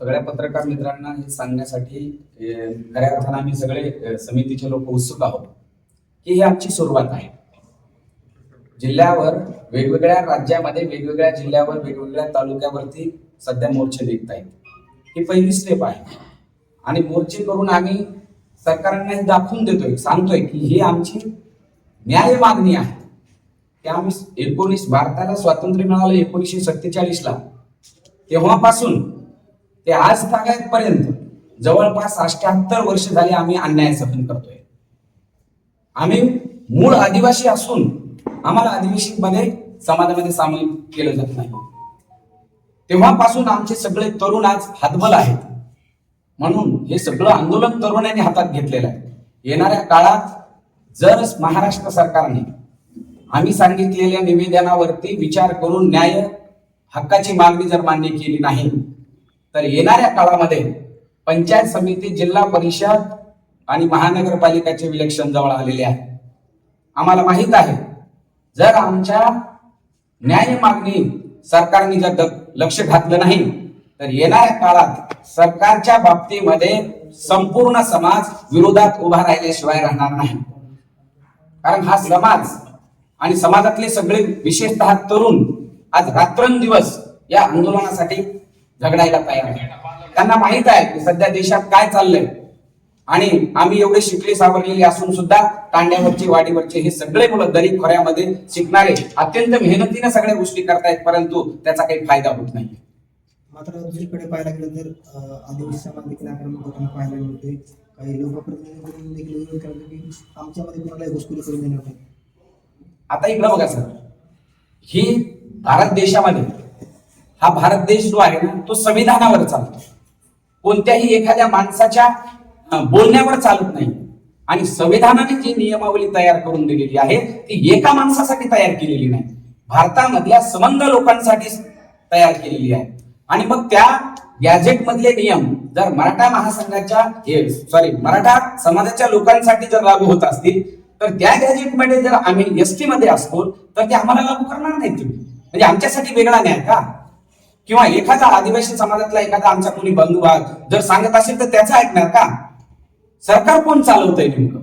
सगळ्या पत्रकार मित्रांना हे सांगण्यासाठी खऱ्या अर्थानं आम्ही सगळे समितीचे लोक उत्सुक आहोत की ही आमची सुरुवात आहे. जिल्ह्यावर वेगवेगळ्या राज्यामध्ये वेगवेगळ्या जिल्ह्यावर वेगवेगळ्या तालुक्यावरती सध्या मोर्चे निघत आहेत. ही पहिली स्टेप आहे. आणि मोर्चे करून आम्ही सरकारांना हे दाखवून देतोय सांगतोय की ही आमची न्याय मागणी आहे. ते आम्ही एकोणीस भारताला स्वातंत्र्य मिळालं एकोणीसशे सत्तेचाळीस ला तेव्हापासून ते आज पर्यंत जवळपास अष्ट्याहत्तर वर्ष झाली आम्ही अन्याय सहन करतोय. आम्ही मूळ आदिवासी असून आम्हाला आदिवासीमध्ये समाजामध्ये सामील केलं जात नाही. तेव्हापासून आमचे सगळे तरुण आज हातबल आहेत. म्हणून हे सगळं आंदोलन तरुणांनी हातात घेतलेलं आहे. येणाऱ्या काळात जर महाराष्ट्र सरकारने आम्ही सांगितलेल्या निवेदनावरती विचार करून न्याय हक्काची मागणी जर मान्य केली नाही तर येणाऱ्या काळामध्ये पंचायत समिती जिल्हा परिषद आणि महानगरपालिकाचे विलक्षण जवळ आलेले आहे आम्हाला माहीत आहे जर आमच्या न्याय मागणी सरकारने जर द- लक्ष घातलं नाही तर येणाऱ्या काळात सरकारच्या बाबतीमध्ये संपूर्ण समाज विरोधात उभा राहिल्याशिवाय राहणार नाही. कारण हा समाज आणि समाजातले सगळे विशेषतः तरुण आज रात्रंदिवस या आंदोलनासाठी झगडायला तयार आहे. त्यांना माहीत आहे की सध्या देशात काय चाललंय. आणि आम्ही एवढे शिकले सावरलेले असून सुद्धा तांड्यावरचे वाडीवरचे हे सगळे मुलं गरीब खोऱ्यामध्ये शिकणारे अत्यंत मेहनतीने सगळ्या गोष्टी करतायत परंतु त्याचा काही फायदा होत नाही. मात्र दुसरीकडे पाहायला गेलं तर आदिवासी समाज देखील आक्रमक होताना पाहायला मिळते काही लोकप्रतिनिधींकडून देखील विरोध की आमच्यामध्ये कुणालाही घुसखोरी करून देणार नाही. आता इकडं बघा सर. ही भारत देशामध्ये हा भारत देश जो आहे ना तो संविधानावर चालतो. कोणत्याही एखाद्या माणसाच्या बोलण्यावर चालत नाही. आणि संविधानाने जी नियमावली तयार करून दिलेली आहे ती एका माणसासाठी तयार केलेली नाही. भारतामधल्या संबंध लोकांसाठी तयार केलेली आहे. आणि मग त्या गॅझेट मधले नियम जर मराठा महासंघाच्या सॉरी मराठा समाजाच्या लोकांसाठी जर लागू होत असतील तर त्या गॅजेटमध्ये जर आम्ही एस टी मध्ये असतो तर ते आम्हाला लागू करणार नाही तुम्ही. म्हणजे आमच्यासाठी वेगळा न्याय का? किंवा एखादा आदिवासी समाजातला एखादा आमचा कोणी बंधू जर सांगत असेल तर त्याचं ऐकणार का? सरकार कोण चालवतंय नेमकं?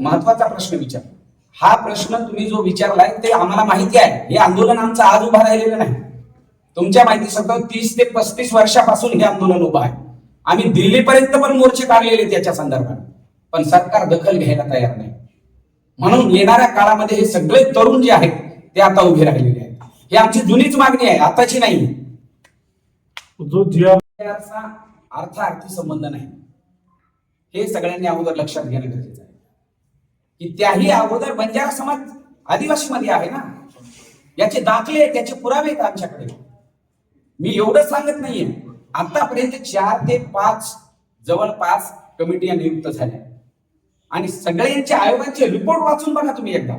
महत्त्वाचा प्रश्न विचार. हा प्रश्न तुम्ही जो विचारलाय ते आम्हाला माहिती आहे. हे आंदोलन आमचं आज उभं राहिलेलं नाही. तुमच्या माहिती सगळं तीस ते पस्तीस वर्षापासून हे आंदोलन उभं आहे. आम्ही दिल्लीपर्यंत पण मोर्चे काढलेले त्याच्या संदर्भात. पण सरकार दखल घ्यायला तयार नाही. म्हणून येणाऱ्या काळामध्ये हे सगळे तरुण जे आहेत ते आता उभे राहिलेले आहेत. ही आमची जुनीच मागणी आहे आताची नाही. जो जी आर याचा अर्थार्थी संबंध नाही. हे सगळ्यांनी अगोदर लक्षात घेणं गरजेचं आहे. की त्याही अगोदर बंजारा समाज आदिवासी मध्ये आहे ना? याचे दाखले त्याचे पुरावे आहेत आमच्याकडे. मी एवढं सांगत नाहीये. आतापर्यंत चार ते पाच जवळपास कमिटी नियुक्त झाल्या. आणि सगळ्यांच्या आयोगाचे रिपोर्ट वाचून बघा तुम्ही एकदा.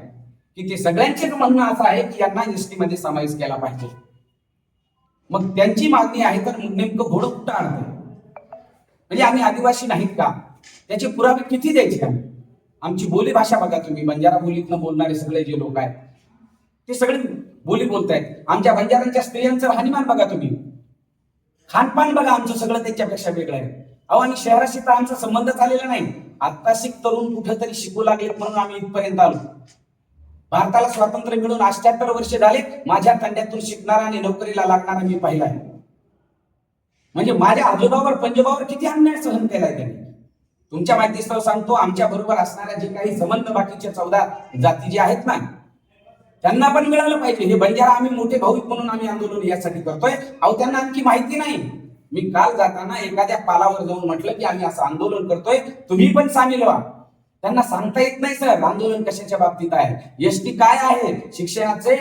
की ते सगळ्यांचे म्हणणं असं आहे की यांना एसटी मध्ये समावेश केला पाहिजे. मग त्यांची मागणी आहे तर नेमकं घोडं कुठं आणतं म्हणजे आम्ही आदिवासी नाहीत का? त्याचे पुरावे किती द्यायचे आम्ही? आमची बोली भाषा बघा तुम्ही. बंजारा बोलीतनं बोलणारे सगळे जे लोक आहेत ते सगळे बोली बोलतायत. आमच्या बंजारांच्या स्त्रियांचं राहणीमान बघा तुम्ही. खानपान बघा आमचं सगळं त्याच्यापेक्षा वेगळं आहे. अहो आणि शहराशी तर आमचा संबंध आलेला नाही. आत्ता शिक तरुण कुठेतरी शिकू लागले म्हणून आम्ही इथपर्यंत आलो. भारताला स्वातंत्र्य मिळून अष्ट्याहत्तर वर्ष झाले माझ्या तांड्यातून शिकणारा आणि नोकरीला लागणारा मी पाहिला आहे. म्हणजे माझ्या आजोबावर पंजोबावर किती अन्याय सहन केलाय त्यांनी? तुमच्या माहितीस्तव सांगतो आमच्या बरोबर असणाऱ्या जे काही संबंध बाकीच्या चौदा जाती जे आहेत ना त्यांना पण मिळालं पाहिजे. हे बंजारा आम्ही मोठे भाऊक म्हणून आम्ही आंदोलन यासाठी करतोय. अहो त्यांना आणखी माहिती नाही. मी काल जाताना एखाद्या पालावर जाऊन म्हटलं की आम्ही असं आंदोलन करतोय. तुम्ही पण सामील व्हा. त्यांना सांगता येत नाही सर आंदोलन कशाच्या बाबतीत आहे? एसटी काय आहे? शिक्षणाचे?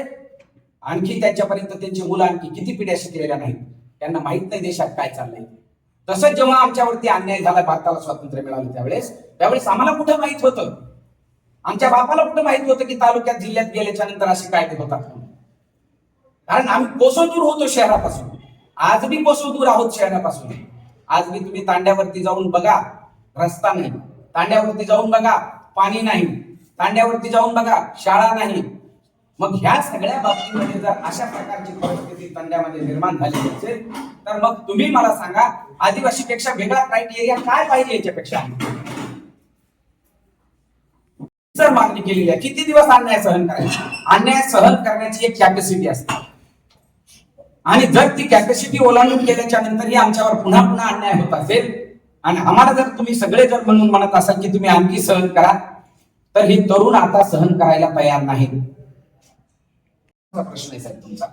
आणखी त्यांच्यापर्यंत त्यांची मुलं आणखी किती पिढ्या शिकलेल्या नाहीत? त्यांना माहीत नाही देशात काय चाललंय. तसंच जेव्हा आमच्यावरती अन्याय झाला भारताला स्वातंत्र्य मिळालं त्यावेळेस त्यावेळेस आम्हाला कुठं माहीत होतं? आमच्या बापाला कुठं माहीत होतं की तालुक्यात जिल्ह्यात गेल्याच्यानंतर असे कायदे होतात? म्हणून. कारण आम्ही कोसो दूर होतो शहरापासून. आज बी कोसो दूर आहोत शहरापासून. आज बी तुम्ही तांड्यावरती जाऊन बघा रस्ता नाही. तांड्यावरती जाऊन बघा पाणी नाही. तांड्यावरती जाऊन बघा शाळा नाही. मग ह्या सगळ्या बाबतीमध्ये जर अशा प्रकारची परिस्थिती तांड्यामध्ये निर्माण झाली असेल तर मग तुम्ही मला सांगा आदिवासीपेक्षा वेगळा क्रायटेरिया काय पाहिजे याच्यापेक्षा? जर मागणी केलेली आहे. किती दिवस अन्याय सहन करायचा? अन्याय सहन करण्याची एक कॅपॅसिटी असते. आणि जर ती कॅपॅसिटी ओलांडून केल्याच्या नंतरही आमच्यावर पुन्हा पुन्हा अन्याय होत असेल आणि आम्हाला जर तुम्ही सगळे जर म्हणून म्हणत असाल की तुम्ही आणखी सहन करा तर हे तरुण आता सहन करायला तयार नाहीत. प्रश्न आहे साहेब तुमचा.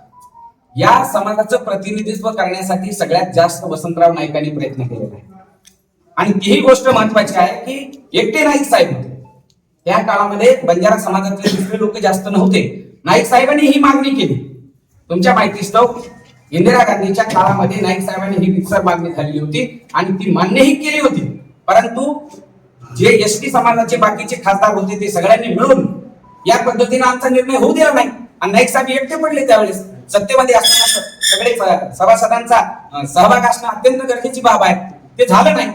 या समाजाचं प्रतिनिधित्व करण्यासाठी सगळ्यात जास्त वसंतराव नाईकांनी प्रयत्न केलेला आहे. आणि तीही गोष्ट महत्वाची आहे की एकटे नाईक साहेब होते. त्या काळामध्ये बंजारा समाजातले दुसरे लोक जास्त नव्हते. नाईक साहेबांनी ही मागणी केली. तुमच्या माहितीस्तव इंदिरा गांधीच्या काळामध्ये नाईक साहेबांनी ही रितसर मागणी झालेली होती आणि ती मान्यही केली होती. परंतु जे एस टी समाजाचे बाकीचे खासदार होते ते सगळ्यांनी मिळून या पद्धतीने आमचा निर्णय होऊ दिला नाही. आणि नाईक साहेब एकटे पडले त्यावेळेस. सत्तेमध्ये असताना सगळे सभासदांचा सहभाग असणं अत्यंत गरजेची बाब आहे. ते झालं नाही.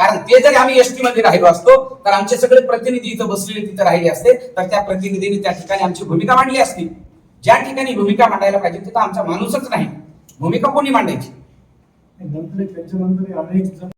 कारण ते जर आम्ही एसटी मध्ये राहिलो असतो तर आमचे सगळे प्रतिनिधी इथं बसलेले तिथे राहिले असते. तर त्या प्रतिनिधींनी त्या ठिकाणी आमची भूमिका मांडली असती. ज्या ठिकाणी भूमिका मांडायला पाहिजे तिथं आमचा माणूसच नाही. भूमिका कोणी मांडायची? नंतर त्यांच्यानंतर अनेक जण